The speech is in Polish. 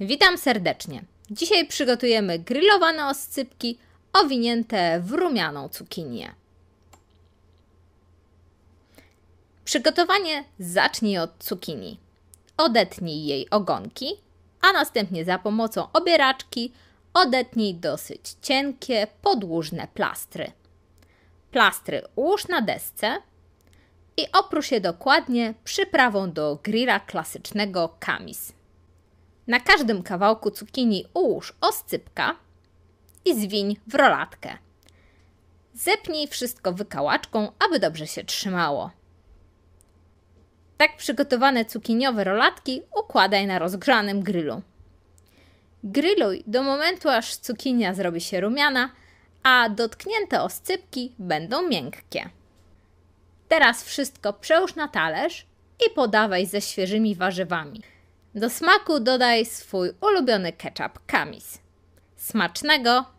Witam serdecznie. Dzisiaj przygotujemy grillowane oscypki owinięte w rumianą cukinię. Przygotowanie zacznij od cukinii. Odetnij jej ogonki, a następnie za pomocą obieraczki odetnij dosyć cienkie, podłużne plastry. Plastry ułóż na desce i oprócz je dokładnie przyprawą do grilla klasycznego kamis. Na każdym kawałku cukinii ułóż oscypka i zwiń w rolatkę. Zepnij wszystko wykałaczką, aby dobrze się trzymało. Tak przygotowane cukiniowe rolatki układaj na rozgrzanym grillu. Grilluj do momentu, aż cukinia zrobi się rumiana, a dotknięte oscypki będą miękkie. Teraz wszystko przełóż na talerz i podawaj ze świeżymi warzywami. Do smaku dodaj swój ulubiony ketchup kamis. Smacznego!